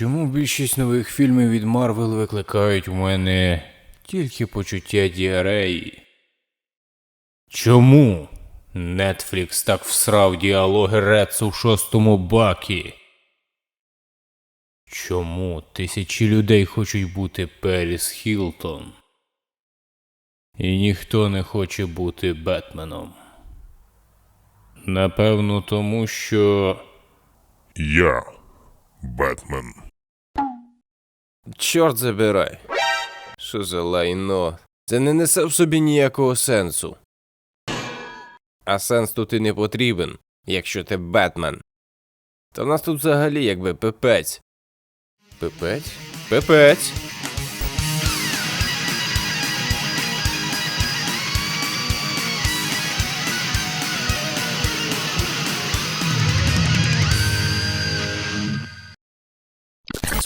Чому більшість нових фільмів від Марвел викликають у мене тільки почуття діареї? Чому Нетфлікс так всрав діалоги Рецу в шостому бакі? Чому тисячі людей хочуть бути Періс Хілтон? І ніхто не хоче бути Бетменом? Напевно, тому що. Я Бетмен. Чорт забирай. Що за лайно? Це не несе в собі ніякого сенсу. А сенс тут і не потрібен, якщо ти Бетмен. Та в нас тут взагалі якби пипець. Пипець? Пипець.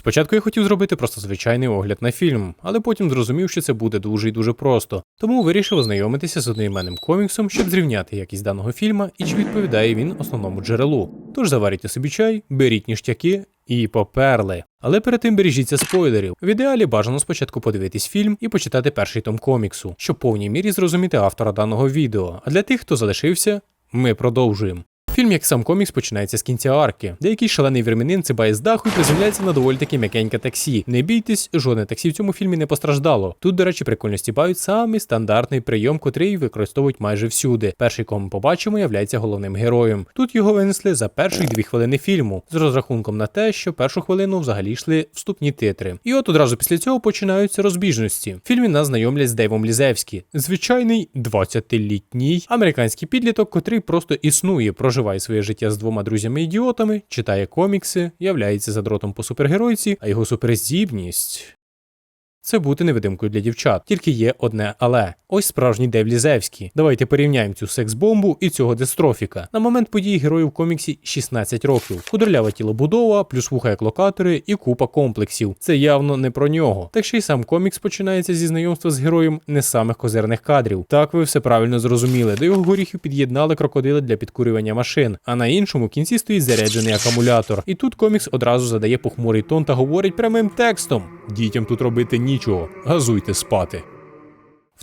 Спочатку я хотів зробити просто звичайний огляд на фільм, але потім зрозумів, що це буде дуже і дуже просто. Тому вирішив ознайомитися з одноіменним коміксом, щоб зрівняти якість даного фільма і чи відповідає він основному джерелу. Тож заваріть собі чай, беріть ніштяки і поперли. Але перед тим бережіться спойлерів. В ідеалі бажано спочатку подивитись фільм і почитати перший том коміксу, щоб повній мірі зрозуміти автора даного відео. А для тих, хто залишився, ми продовжуємо. Фільм, як сам комікс, починається з кінця арки, де якийсь шалений вірменин цибає з даху і приземляється на доволі таки м'якеньке таксі. Не бійтесь, жодне таксі в цьому фільмі не постраждало. Тут, до речі, прикольно стібають самий стандартний прийом, котрий використовують майже всюди. Перший, кого ми побачимо, являється головним героєм. Тут його винесли за перші дві хвилини фільму, з розрахунком на те, що першу хвилину взагалі йшли вступні титри. І от одразу після цього починаються розбіжності. В фільмі нас знайомлять з Дейвом Лізевські, звичайний 20-літній американський підліток, котрий просто існує, проживає своє життя з двома друзями-ідіотами, читає комікси, являється задротом по супергеройці, а його суперздібність. Це бути невидимкою для дівчат. Тільки є одне але. Ось справжній Дев Лізевський. Давайте порівняємо цю секс-бомбу і цього дистрофіка. На момент події герою в коміксі 16 років. Худорлява тілобудова, плюс вуха як локатори і купа комплексів. Це явно не про нього. Так ще й сам комікс починається зі знайомства з героєм не самих козирних кадрів. Так ви все правильно зрозуміли. До його горіхів під'єднали крокодили для підкурювання машин, а на іншому кінці стоїть заряджений акумулятор. І тут комікс одразу задає похмурий тон та говорить прямим текстом: дітям тут робити нічого, газуйте спати.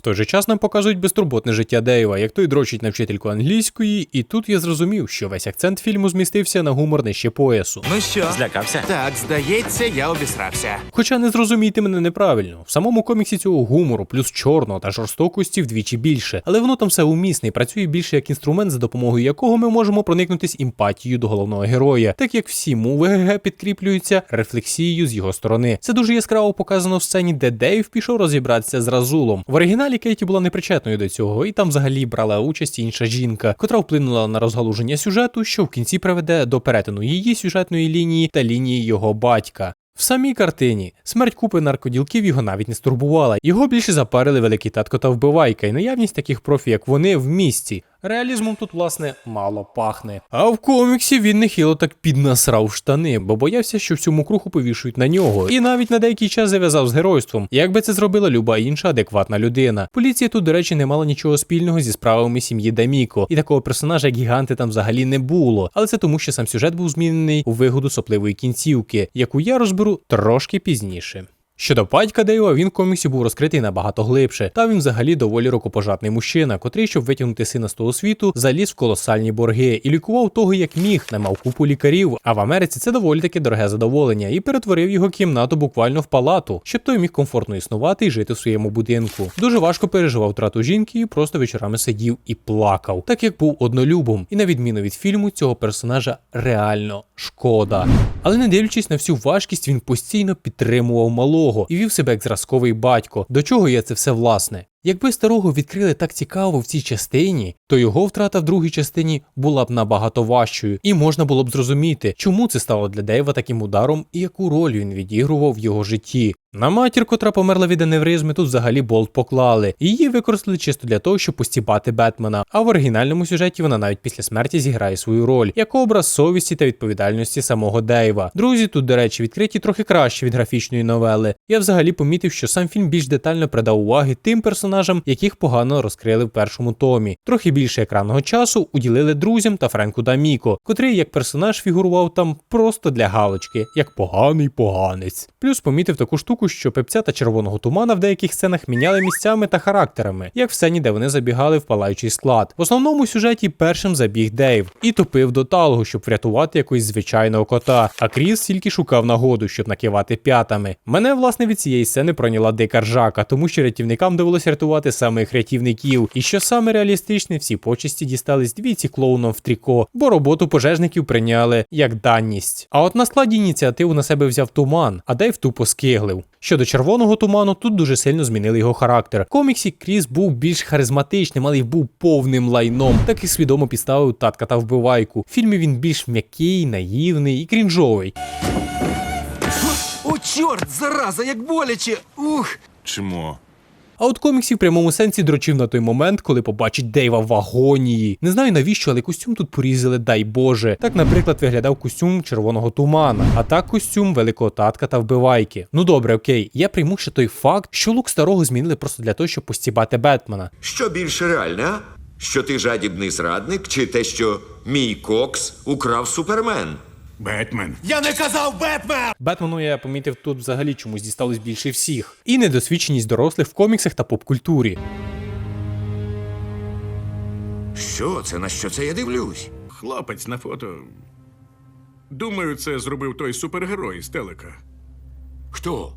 В той же час нам показують безтурботне життя Дейва, як той дрочить на вчительку англійської, і тут я зрозумів, що весь акцент фільму змістився на гумор нижче поясу. Ну що? Злякався? Так, здається, я обісрався. Хоча не зрозумійте мене неправильно, в самому коміксі цього гумору, плюс чорного та жорстокості вдвічі більше, але воно там все умісне і працює більше як інструмент, за допомогою якого ми можемо проникнутись емпатією до головного героя, так як всі мови ГГ підкріплюються рефлексією з його сторони. Це дуже яскраво показано в сцені, де Дейв пішов розібратися з Разулом. В оригіналі Кейті була непричетною до цього, і там взагалі брала участь інша жінка, котра вплинула на розгалуження сюжету, що в кінці приведе до перетину її сюжетної лінії та лінії його батька. В самій картині смерть купи наркоділків його навіть не стурбувала. Його більше запарили великий татко та вбивайка, і наявність таких профі, як вони, в місті. Реалізмом тут, власне, мало пахне. А в коміксі він нехило так піднасрав штани, бо боявся, що всю мокруху повішують на нього, і навіть на деякий час зав'язав з геройством, як би це зробила люба інша адекватна людина. Поліція тут, до речі, не мала нічого спільного зі справами сім'ї Даміко, і такого персонажа, як гіганти, там взагалі не було. Але це тому, що сам сюжет був змінений у вигоду сопливої кінцівки, яку я розберу трошки пізніше. Щодо батька Дейва, він в був розкритий набагато глибше, та він взагалі доволі рукопожатний мужчина, котрий, щоб витягнути сина з того світу, заліз в колосальні борги і лікував того, як міг, наймав купу лікарів. А в Америці це доволі таки дороге задоволення, і перетворив його кімнату буквально в палату, щоб той міг комфортно існувати і жити в своєму будинку. Дуже важко переживав втрату жінки і просто вечорами сидів і плакав, так як був однолюбом. І на відміну від фільму, цього персонажа реально шкода. Але не дивлячись на всю важкість, він постійно підтримував малого і вів себе як зразковий батько. До чого є це все власне? Якби старого відкрили так цікаво в цій частині, то його втрата в другій частині була б набагато важчою, і можна було б зрозуміти, чому це стало для Дейва таким ударом і яку роль він відігрував в його житті. На матір, котра померла від аневризми, тут взагалі болт поклали. Її використали чисто для того, щоб постібати Бетмена. А в оригінальному сюжеті вона навіть після смерті зіграє свою роль як образ совісті та відповідальності самого Дейва. Друзі, тут, до речі, відкриті трохи краще від графічної новели. Я взагалі помітив, що сам фільм більш детально придав уваги тим персонажам, яких погано розкрили в першому томі. Трохи більше екранного часу уділили друзям та Френку Даміко, котрий як персонаж фігурував там просто для галочки, як поганий поганець. Плюс помітив таку штуку, що пепця та червоного тумана в деяких сценах міняли місцями та характерами, як в сцені, де вони забігали в палаючий склад. В основному сюжеті першим забіг Дейв і тупив до талгу, щоб врятувати якогось звичайного кота. А Кріс тільки шукав нагоду, щоб накивати п'ятами. Мене власне від цієї сцени пройняла дика ржака, тому що рятівникам довелося рятувати самих рятівників. І що саме реалістичне, всі почесті дістались двійці клоуном в тріко, бо роботу пожежників прийняли як даність. А от на складі ініціативу на себе взяв туман, а Дейв тупо скиглив. Щодо червоного туману, тут дуже сильно змінили його характер. В коміксі Кріс був більш харизматичним, але й був повним лайном. Так і свідомо підставив татка та вбивайку. В фільмі він більш м'який, наївний і крінжовий. О, чорт, зараза, як боляче! Ух! Чмо. А от коміксі в прямому сенсі дрочив на той момент, коли побачить Дейва в агонії. Не знаю навіщо, але костюм тут порізали, дай Боже. Так, наприклад, виглядав костюм червоного тумана, а так костюм великого татка та вбивайки. Ну добре, окей, я прийму ще той факт, що лук старого змінили просто для того, щоб постібати Бетмена. Що більше реальне, а? Що ти жадібний зрадник, чи те, що мій кокс украв супермен? Бетмен. Я не казав Бетмен! Бетмену я помітив тут взагалі чомусь дісталось більше всіх. І недосвідченість дорослих в коміксах та поп-культурі. Що це на що це я дивлюсь? Хлопець на фото. Думаю, це зробив той супергерой з телека. Хто?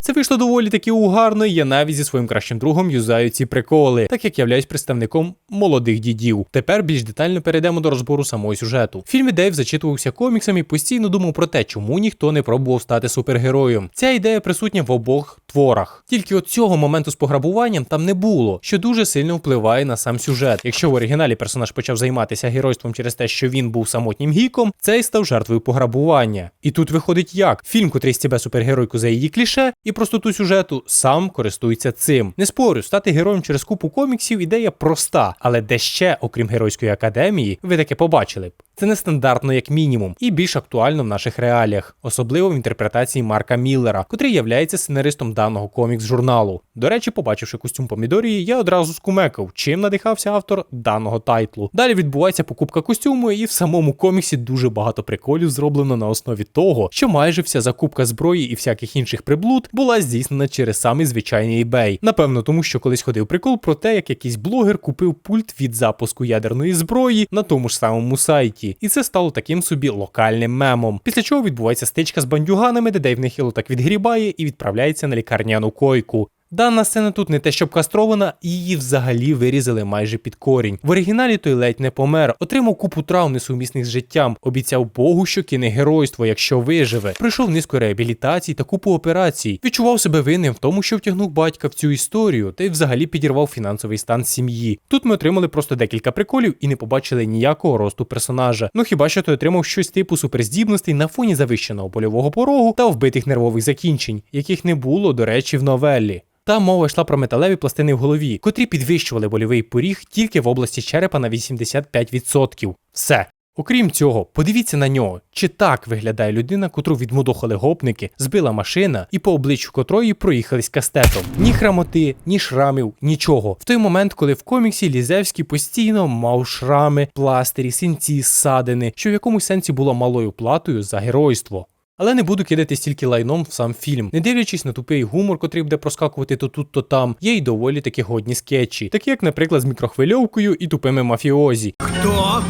Це вийшло доволі таки угарно, і я навіть зі своїм кращим другом юзаю ці приколи, так як являюсь представником молодих дідів. Тепер більш детально перейдемо до розбору самого сюжету. В фільмі Дейв зачитувався коміксами і постійно думав про те, чому ніхто не пробував стати супергероєм. Ця ідея присутня в обох творах. Тільки от цього моменту з пограбуванням там не було, що дуже сильно впливає на сам сюжет. Якщо в оригіналі персонаж почав займатися геройством через те, що він був самотнім гіком, цей став жертвою пограбування. І тут виходить як фільм, котрий стібе супергеройку за її кліше і простоту сюжету, сам користується цим. Не спорю, стати героєм через купу коміксів ідея проста, але де ще, окрім геройської академії, ви таке побачили б. Це нестандартно як мінімум, і більш актуально в наших реаліях, особливо в інтерпретації Марка Міллера, котрий являється сценаристом даного комікс-журналу. До речі, побачивши костюм Помідорії, я одразу скумекав, чим надихався автор даного тайтлу. Далі відбувається покупка костюму, і в самому коміксі дуже багато приколів зроблено на основі того, що майже вся закупка зброї і всяких інших приблуд була здійснена через самий звичайний eBay. Напевно, тому що колись ходив прикол про те, як якийсь блогер купив пульт від запуску ядерної зброї на тому ж самому сайті, і це стало таким собі локальним мемом. Після чого відбувається стичка з бандюганами, де Дейв нехило так відгрібає і відправляється на лікарняну койку. Дана сцена тут не те, щоб кастрована, її взагалі вирізали майже під корінь. В оригіналі той ледь не помер, отримав купу травм несумісних з життям, обіцяв Богу, що кине геройство, якщо виживе. Пройшов низку реабілітацій та купу операцій. Відчував себе винним в тому, що втягнув батька в цю історію, та й взагалі підірвав фінансовий стан сім'ї. Тут ми отримали просто декілька приколів і не побачили ніякого росту персонажа. Ну хіба що той отримав щось типу суперздібностей на фоні завищеного польового порогу та вбитих нервових закінчень, яких не було, до речі, в новелі. Там мова йшла про металеві пластини в голові, котрі підвищували больовий поріг тільки в області черепа на 85%. Все. Окрім цього, подивіться на нього, чи так виглядає людина, котру відмудохали гопники, збила машина і по обличчю котрої проїхались кастетом. Ні храмоти, ні шрамів, нічого. В той момент, коли в коміксі Лізевський постійно мав шрами, пластирі, синці, ссадини, що в якомусь сенсі було малою платою за геройство. Але не буду кидати стільки лайном в сам фільм. Не дивлячись на тупий гумор, котрий буде проскакувати то тут, то там, є й доволі таки годні скетчі, такі як, наприклад, з мікрохвильовкою і тупими мафіозі. Хто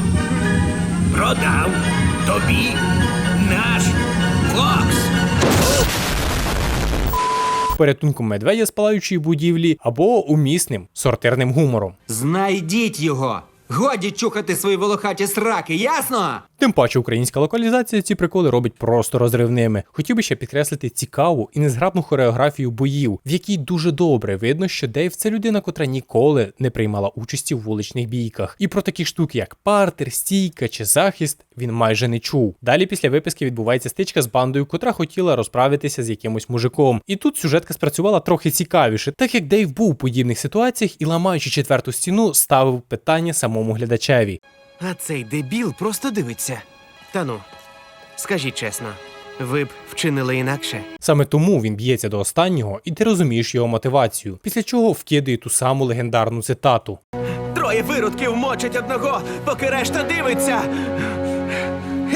продав тобі наш Фокс? порятунком медведя з палаючої будівлі або умісним сортирним гумором. Знайдіть його! Годі чухати свої волохаті сраки, ясно? Тим паче українська локалізація ці приколи робить просто розривними. Хотів би ще підкреслити цікаву і незграбну хореографію боїв, в якій дуже добре видно, що Дейв це людина, котра ніколи не приймала участі в вуличних бійках. І про такі штуки, як партер, стійка чи захист, він майже не чув. Далі після виписки відбувається стичка з бандою, котра хотіла розправитися з якимось мужиком. І тут сюжетка спрацювала трохи цікавіше, так як Дейв був у подібних ситуаціях і, ламаючи четверту стіну, ставив питання самому глядачеві. А цей дебіл просто дивиться. Та ну, скажіть чесно, ви б вчинили інакше. Саме тому він б'ється до останнього, і ти розумієш його мотивацію, після чого вкидає ту саму легендарну цитату. Троє виродків мочать одного, поки решта дивиться.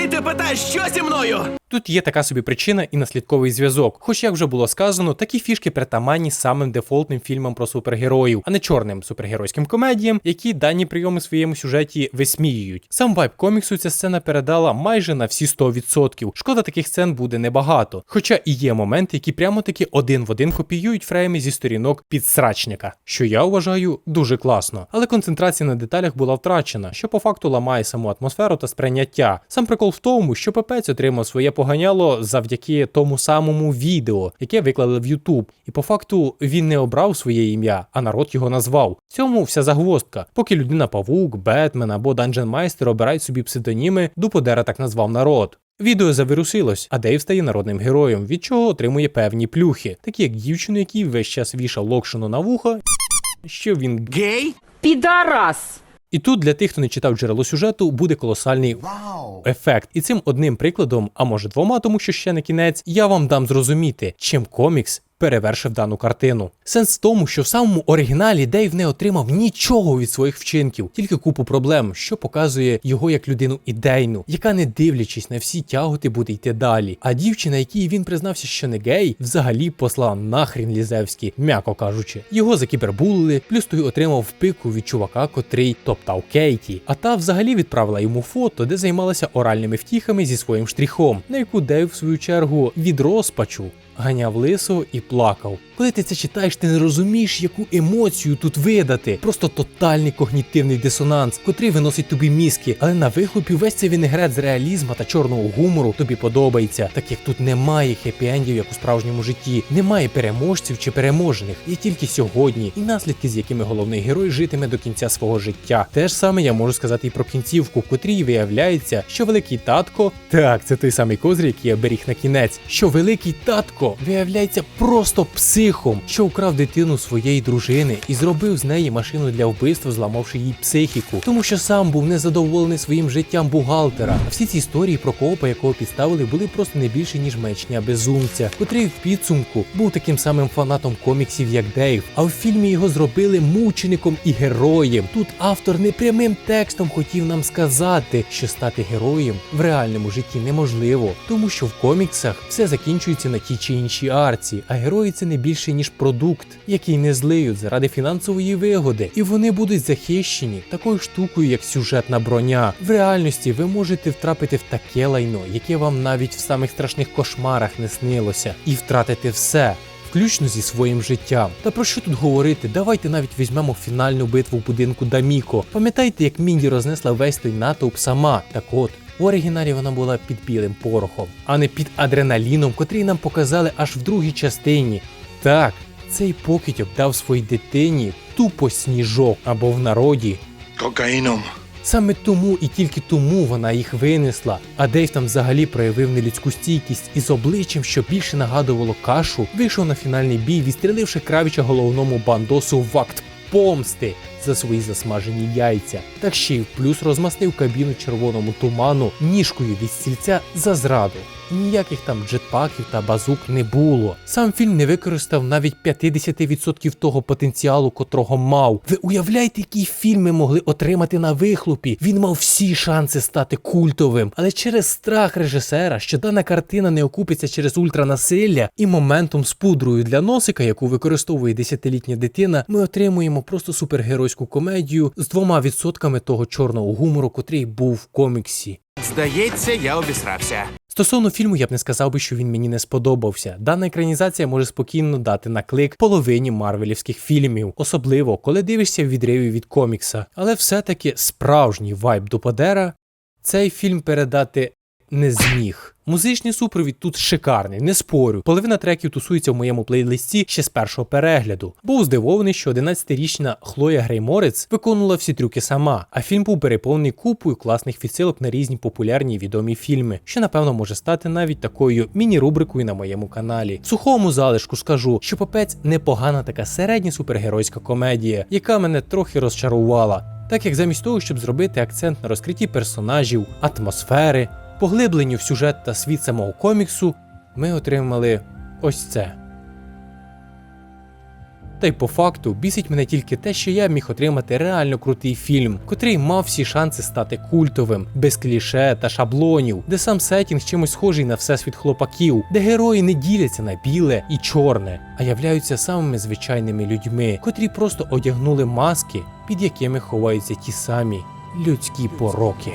І ти питаєш, що зі мною? Тут є така собі причина і наслідковий зв'язок. Хоч як вже було сказано, такі фішки притаманні самим дефолтним фільмам про супергероїв, а не чорним супергеройським комедіям, які дані прийоми в своєму сюжеті висміюють. Сам вайб коміксу ця сцена передала майже на всі 100%. Шкода, таких сцен буде небагато. Хоча і є моменти, які прямо таки один в один копіюють фрейми зі сторінок підсрачника, що я вважаю дуже класно. Але концентрація на деталях була втрачена, що по факту ламає саму атмосферу та сприйняття. Сам прикол в тому, що пепець отримав своє поганяло завдяки тому самому відео, яке виклали в YouTube. І по факту він не обрав своє ім'я, а народ його назвав. В цьому вся загвоздка. Поки людина Павук, Бетмен або Данжен Майстер обирають собі псевдоніми, Дуподера так назвав народ. Відео завірусилось, а Дейв стає народним героєм, від чого отримує певні плюхи, такі як дівчину, який весь час вішав локшину на вуха, що він Гей? Підарас! І тут для тих, хто не читав джерело сюжету, буде колосальний ефект. І цим одним прикладом, а може двома, тому що ще не кінець, я вам дам зрозуміти, чим комікс. Перевершив дану картину. Сенс в тому, що в самому оригіналі Дейв не отримав нічого від своїх вчинків, тільки купу проблем, що показує його як людину ідейну, яка, не дивлячись на всі тяготи, буде йти далі. А дівчина, якій він признався, що не гей, взагалі послала нахрін Лізевський, м'яко кажучи. Його закібербулили, плюс той отримав впику від чувака, котрий топтав Кейті. А та взагалі відправила йому фото, де займалася оральними втіхами зі своїм штрихом, на яку Дейв, в свою чергу, від розпачу ганяв лисого і плакав. Коли ти це читаєш, ти не розумієш, яку емоцію тут видати. Просто тотальний когнітивний дисонанс, котрий виносить тобі мізки, але на вихлопі весь цей вінегрет з реалізму та чорного гумору тобі подобається, так як тут немає хеппі-ендів, як у справжньому житті, немає переможців чи переможених. Є тільки сьогодні, і наслідки, з якими головний герой житиме до кінця свого життя. Те ж саме я можу сказати і про кінцівку, в котрій виявляється, що великий татко, так, це той самий козир, який я беріг на кінець, що великий татко виявляється просто психом, що вкрав дитину своєї дружини і зробив з неї машину для вбивства, зламавши їй психіку, тому що сам був незадоволений своїм життям бухгалтера. Всі ці історії про копа, якого підставили, були просто не більше ніж мечня безумця, котрий в підсумку був таким самим фанатом коміксів, як Дейв. А в фільмі його зробили мучеником і героєм. Тут автор не прямим текстом хотів нам сказати, що стати героєм в реальному житті неможливо, тому що в коміксах все закінчується на тій чи іншій арці, а герої це не більше ніж продукт, який не злиють заради фінансової вигоди, і вони будуть захищені такою штукою, як сюжетна броня. В реальності ви можете втрапити в таке лайно, яке вам навіть в самих страшних кошмарах не снилося, і втратити все. Включно зі своїм життям. Та про що тут говорити? Давайте навіть візьмемо фінальну битву в будинку Даміко. Пам'ятаєте, як Мінді рознесла весь той натовп сама? Так от. В оригіналі вона була під білим порохом, а не під адреналіном, котрий нам показали аж в другій частині. Так, цей покидьок дав своїй дитині тупо сніжок або в народі. Кокаїном. Саме тому і тільки тому вона їх винесла. А Дейв там взагалі проявив нелюдську стійкість і з обличчям, що більше нагадувало кашу, вийшов на фінальний бій, відстріливши кравіча головному бандосу в акт помсти за свої засмажені яйця. Так ще й в плюс розмастив кабіну червоному туману ніжкою від стільця за зраду. Ніяких там джетпаків та базук не було. Сам фільм не використав навіть 50% того потенціалу, котрого мав. Ви уявляєте, які фільми могли отримати на вихлопі? Він мав всі шанси стати культовим, але через страх режисера, що дана картина не окупиться через ультранасилля і моментом з пудрою для носика, яку використовує десятилітня дитина, ми отримуємо просто супергеройську комедію з двома відсотками того чорного гумору, котрий був в коміксі. Здається, я обісрався. Стосовно фільму, я б не сказав би, що він мені не сподобався. Дана екранізація може спокійно дати наклик половині марвелівських фільмів, особливо коли дивишся в відриві від комікса. Але все-таки справжній вайб Дупадера цей фільм передати не зміг. Музичний супровід тут шикарний, не спорю. Половина треків тусується в моєму плейлисті ще з першого перегляду. Був здивований, що 11-річна Хлоя Грейморець виконувала всі трюки сама, а фільм був переповнений купою класних відсилок на різні популярні і відомі фільми, що напевно може стати навіть такою міні-рубрикою на моєму каналі. Сухому залишку скажу, що попець непогана така середня супергеройська комедія, яка мене трохи розчарувала. Так як замість того, щоб зробити акцент на розкритті персонажів, атмосфери, поглибленню в сюжет та світ самого коміксу, ми отримали ось це. Та й по факту бісить мене тільки те, що я міг отримати реально крутий фільм, котрий мав всі шанси стати культовим, без кліше та шаблонів, де сам сетінг чимось схожий на всесвіт хлопаків, де герої не діляться на біле і чорне, а являються самими звичайними людьми, котрі просто одягнули маски, під якими ховаються ті самі людські пороки.